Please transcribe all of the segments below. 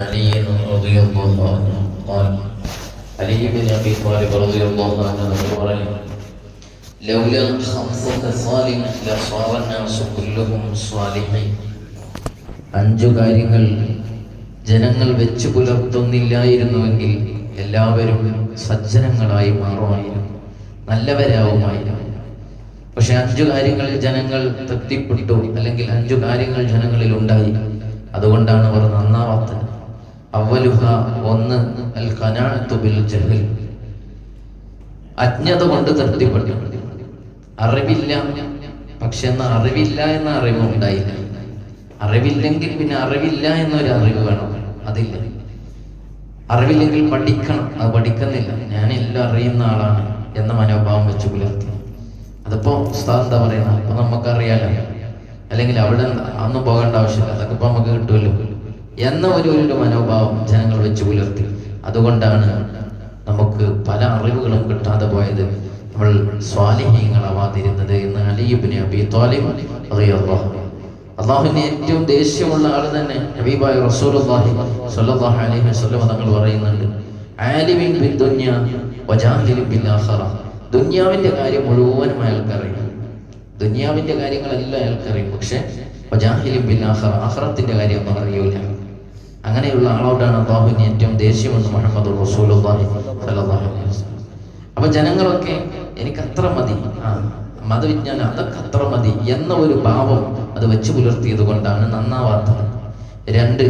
علي رضي الله عنه قال علي بن ابي طالب رضي الله عنه പറഞ്ഞു لولا خمس خصال لصار الناس كلهم صالحين അഞ്ചു കാര്യങ്ങൾ ജനങ്ങൾ വെച്ചു പുലർത്തുന്നില്ലായിരുന്നുവെങ്കിൽ എല്ലാവരും സജ്ജനങ്ങളായി മാറുമായിരുന്നു നല്ലവരാവുമായിരുന്നു പക്ഷെ അഞ്ചു കാര്യങ്ങളിൽ ജനങ്ങൾ തൃപ്തിപ്പെട്ടു അല്ലെങ്കിൽ അഞ്ചു കാര്യങ്ങൾ ജനങ്ങളിൽ ഉണ്ടായി അതുകൊണ്ടാണ് അവർ നന്നാവാത്തത് അവലുഹ ഒന്ന് അൽ കനാത്തുബിൽ ജഹൽ. അജ്ഞത കൊണ്ട് തൃപ്തിപ്പെട്ടു. അറിവില്ല. പക്ഷെ എന്നാ അറിവില്ല എന്ന അറിവ് ഉണ്ടായില്ല. അറിവില്ലെങ്കിൽ പിന്നെ അറിവില്ല എന്നൊരു അറിവ് വേണം. അതില്ല. അറിവില്ലെങ്കിൽ പഠിക്കണം. അത് പഠിക്കുന്നില്ല. ഞാൻ എല്ലാം അറിയുന്ന ആളാണ് എന്ന മനോഭാവം വെച്ച് പുലർത്തി. അതിപ്പോ ഉസ്താദ് എന്താ പറയുന്നത്? അപ്പൊ നമുക്കറിയാലോ. അല്ലെങ്കിൽ അവിടെ അന്നും പോകേണ്ട ആവശ്യമില്ല. അതൊക്കെ ഇപ്പൊ നമുക്ക് കിട്ടുമല്ലോ. എന്ന ഒരു ഒരു മനോഭാവം ജനങ്ങൾ വെച്ച് പുലർത്തി. അതുകൊണ്ടാണ് നമുക്ക് പല അറിവുകളും കിട്ടാതെ പോയത്. നമ്മൾ സ്വാലിഹ്യങ്ങളാവാതിരുന്നത് എന്ന് അലിയുബിനെ അബി താലിബ് അറിയാം അള്ളാഹുവിന് ഏറ്റവും ദേഷ്യമുള്ള ആൾ തന്നെ ഹബീബായ സ്വല്ലല്ലാഹു അലൈഹി വസല്ലം തങ്ങൾ പറയുന്നുണ്ട്. ആലിമിൻ ബിൽ ദുനിയ ബിൽ ആഖിറ. ദുനിയാവിന്റെ കാര്യം മുഴുവനും അയാൾക്കറിയാം. ദുനിയാവിന്റെ കാര്യങ്ങളെല്ലാം അയാൾക്കറിയും. പക്ഷെ വജാഹിലിൻ ബിൽ ആഖിറ ആഖിറത്തിന്റെ അറിയൂല. അങ്ങനെയുള്ള ആളോടാണ് അള്ളാഹുവിന് ഏറ്റവും ദേഷ്യമെന്ന് മുഹമ്മദ് റസൂലുള്ളാഹി അലൈഹി ജനങ്ങളൊക്കെ എനിക്ക് അത്ര മതി. ആ മതവിജ്ഞാനം അതൊക്കെ അത്ര മതി എന്ന ഒരു ഭാവം അത് വെച്ച് പുലർത്തിയത് കൊണ്ടാണ് നന്നാവാത്തത്. രണ്ട്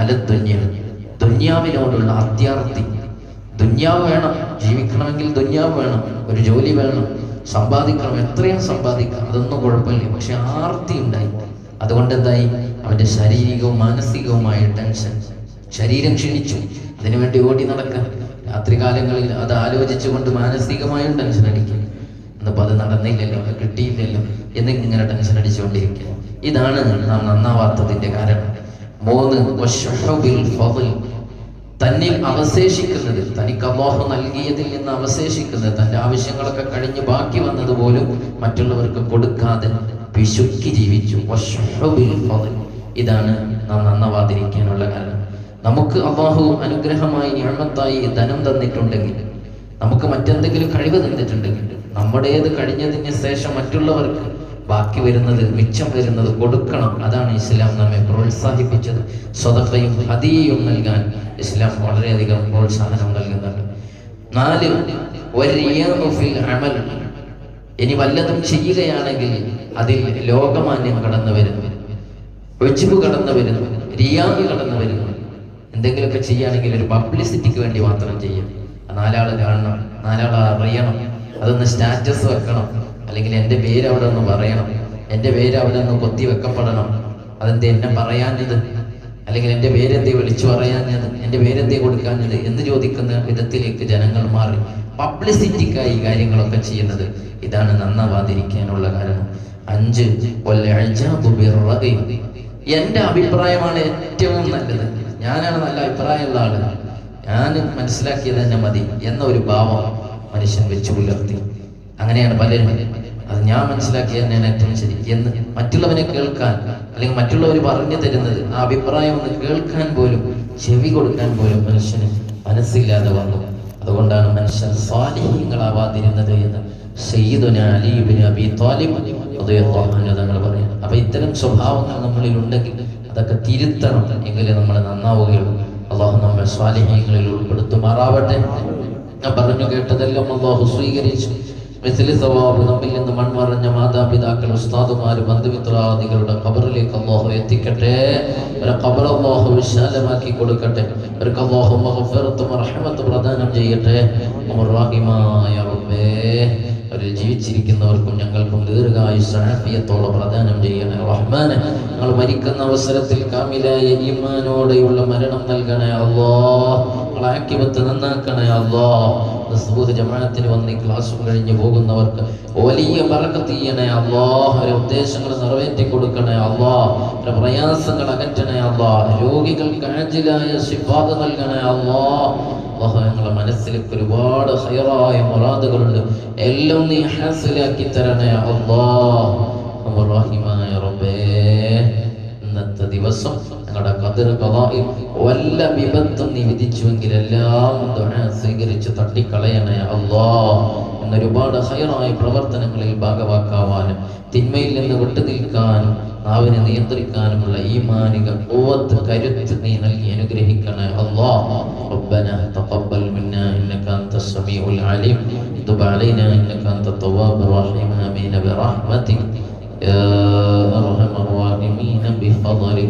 അല ദുന്യ. ദുന്യാവിനോടുള്ള അത്യാർത്തി ദുന്യാവ് വേണം ജീവിക്കണമെങ്കിൽ ദുന്യാവ് വേണം ഒരു ജോലി വേണം സമ്പാദിക്കണം എത്രയും സമ്പാദിക്കണം അതൊന്നും കുഴപ്പമില്ല. പക്ഷെ ആർത്തി ഉണ്ടായി അതുകൊണ്ട് എന്തായി അവന്റെ ശാരീരികവും മാനസികവുമായ ടെൻഷൻ ശരീരം ക്ഷീണിച്ചു. അതിനുവേണ്ടി ഓടി നടക്കുക. രാത്രികാലങ്ങളിൽ അത് ആലോചിച്ചുകൊണ്ട് മാനസികമായും ടെൻഷൻ അടിക്കും എന്നപ്പോൾ അത് നടന്നില്ലല്ലോ അത് കിട്ടിയില്ലല്ലോ എന്നിങ്ങനെ ടെൻഷൻ അടിച്ചുകൊണ്ടിരിക്കുക. ഇതാണ് നാം നന്നാവാത്തതിന്റെ കാരണം. മൂന്ന് തന്നിൽ അവശേഷിക്കുന്നത് തനിക്ക് അമോഹം നൽകിയതിൽ നിന്ന് അവശേഷിക്കുന്നത് തന്റെ ആവശ്യങ്ങളൊക്കെ കഴിഞ്ഞ് ബാക്കി വന്നത് പോലും മറ്റുള്ളവർക്ക് കൊടുക്കാതെ പിശുക്കി ജീവിച്ചു. ഇതാണ് നാം നന്നവാതിരിക്കാനുള്ള കാരണം. നമുക്ക് അള്ളാഹു അനുഗ്രഹമായി ഞാമത്തായി ധനം തന്നിട്ടുണ്ടെങ്കിൽ നമുക്ക് മറ്റെന്തെങ്കിലും കഴിവ് തന്നിട്ടുണ്ടെങ്കിൽ നമ്മുടേത് കഴിഞ്ഞതിന് ശേഷം മറ്റുള്ളവർക്ക് ബാക്കി വരുന്നത് മിച്ചം വരുന്നത് കൊടുക്കണം. അതാണ് ഇസ്ലാം നമ്മെ പ്രോത്സാഹിപ്പിച്ചത്. സ്വതക്കയും ഹദിയയും നൽകാൻ ഇസ്ലാം വളരെയധികം പ്രോത്സാഹനം നൽകുന്നുണ്ട്. നാല് അമൽ. ഇനി വല്ലതും ചെയ്യുകയാണെങ്കിൽ അതിൽ ലോകമാന്യം കടന്നു വരുന്നു ഒഴിച്ചിപ്പ് കടന്നു വരുന്നു റിയാമി കടന്നു വരുന്നു എന്തെങ്കിലുമൊക്കെ ചെയ്യുകയാണെങ്കിൽ ഒരു പബ്ലിസിറ്റിക്ക് വേണ്ടി മാത്രം ചെയ്യും. നാലാൾ കാണണം നാലാൾ അറിയണം അതൊന്ന് സ്റ്റാറ്റസ് വെക്കണം. അല്ലെങ്കിൽ എന്റെ പേര് അവിടെ ഒന്ന് പറയണം എന്റെ പേര് അവിടെ ഒന്ന് കൊത്തി വെക്കപ്പെടണം. അതെന്ത് എന്നെ പറയാഞ്ഞത്? അല്ലെങ്കിൽ എന്റെ പേരെന്തേ വിളിച്ചു പറയാഞ്ഞത്? എന്റെ പേരെന്തേ കൊടുക്കാഞ്ഞത്? എന്ന് ചോദിക്കുന്ന വിധത്തിലേക്ക് ജനങ്ങൾ മാറി പബ്ലിസിറ്റിക്കായി കാര്യങ്ങളൊക്കെ ചെയ്യുന്നത്. ഇതാണ് നന്നാവാതിരിക്കാനുള്ള കാരണം. അഞ്ച്. എന്റെ അഭിപ്രായമാണ് ഏറ്റവും നല്ലത്. ഞാനാണ് നല്ല അഭിപ്രായമുള്ള ആൾ. ഞാൻ മനസ്സിലാക്കിയത് തന്നെ മതി എന്ന ഒരു ഭാവം മനുഷ്യൻ വെച്ചു പുലർത്തി. അങ്ങനെയാണ് പലരും അത് ഞാൻ മനസ്സിലാക്കിയത് തന്നെയാണ് ഏറ്റവും ശരി. എന്ന് മറ്റുള്ളവനെ കേൾക്കാൻ അല്ലെങ്കിൽ മറ്റുള്ളവർ പറഞ്ഞു തരുന്നത് ആ അഭിപ്രായം ഒന്ന് കേൾക്കാൻ പോലും ചെവി കൊടുക്കാൻ പോലും മനുഷ്യന് മനസ്സില്ലാതെ വന്നു. അതുകൊണ്ടാണ് മനുഷ്യൻ സ്വാധീനങ്ങളാവാതിരുന്നത് എന്ന് സയ്യിദുന അലി ഇബ്നു അബി താലിബ് തങ്ങൾ പറയാം അപ്പൊ ഇത്തരം സ്വഭാവങ്ങൾ നമ്മളിൽ ഉണ്ടെങ്കിൽ അതൊക്കെ തിരുത്തണം എങ്കിലേ നമ്മൾ നന്നാവുകയുള്ളൂ. അള്ളാഹു നമ്മെ സ്വാലിഹ്യങ്ങളിൽ ഉൾപ്പെടുത്തുമാറാവട്ടെ. ഞാൻ പറഞ്ഞു കേട്ടതെല്ലാം അള്ളാഹു സ്വീകരിച്ചു. മിസിലി സവാബ് നമ്മിൽ നിന്ന് മൺമറഞ്ഞ മാതാപിതാക്കൾ ഉസ്താദുമാർ ബന്ധുമിത്രാദികളുടെ ഖബറിലേക്ക് അള്ളാഹു എത്തിക്കട്ടെ. ഒരു ഖബർ അള്ളാഹു വിശാലമാക്കി കൊടുക്കട്ടെ. ഒരു അള്ളാഹു മഹഫറത്തും റഹ്മത്തും പ്രദാനം ചെയ്യട്ടെ. റഹീമായ റബ്ബേ. അവരിൽ ജീവിച്ചിരിക്കുന്നവർക്കും ഞങ്ങൾക്കും ദീർഘായുസ് ആഫിയത്തോടെ പ്രദാനം ചെയ്യണേ. റഹ്മാനെ ഞങ്ങൾ മരിക്കുന്ന അവസരത്തിൽ കാമിലായ ഈമാനോടെയുള്ള മരണം നൽകണേ അല്ലോ ആക്കിവത്ത് നന്നാക്കണേ അല്ലോ സുബൂഹ് ജമാഅത്തിന് വന്ന് ക്ലാസ്സും കഴിഞ്ഞ് പോകുന്നവർക്ക് വലിയ ചെയ്യണേ അല്ലോ ഉദ്ദേശങ്ങൾ നിറവേറ്റി കൊടുക്കണേ അവരെ പ്രയാസങ്ങൾ അകറ്റണേ അള്ളാ രോഗികൾക്ക് ആജിലായ ശിഫാദ് നൽകണേ അള്ളാ ഞങ്ങളുടെ മനസ്സിലേക്ക് ഒരുപാട് ഹൈറായ മുറാദുകളുണ്ട്. എല്ലാം നീ ഹാസിലാക്കി തരണേ അള്ളാഹ് റഹീമായ റബ്ബേ ഇന്നത്തെ ദിവസം ഞങ്ങളുടെ കഥ ഖദർ ഖദാഇ വല്ല വിപത്തും നീ വിധിച്ചുവെങ്കിൽ എല്ലാം ദുആ സ്വീകരിച്ച് തട്ടിക്കളയണേ അല്ലാഹ് എന്നൊരുപാട് ഹൈറായ പ്രവർത്തനങ്ങളിൽ ഭാഗവാക്കാവാനും തിന്മയിൽ നിന്ന് വിട്ടുനിൽക്കാനും നാവിനെ നിയന്ത്രിക്കാനുമുള്ള ഈമാനിക ഖുവത്ത് കരുത്ത് നീ നൽകി അനുഗ്രഹിക്കണേ അല്ലാഹ് ربنا تقبل منا انك انت السميع العليم تب علينا انك انت التواب الرحيم امين برحمتك يا ارحم الراحمين بفضلك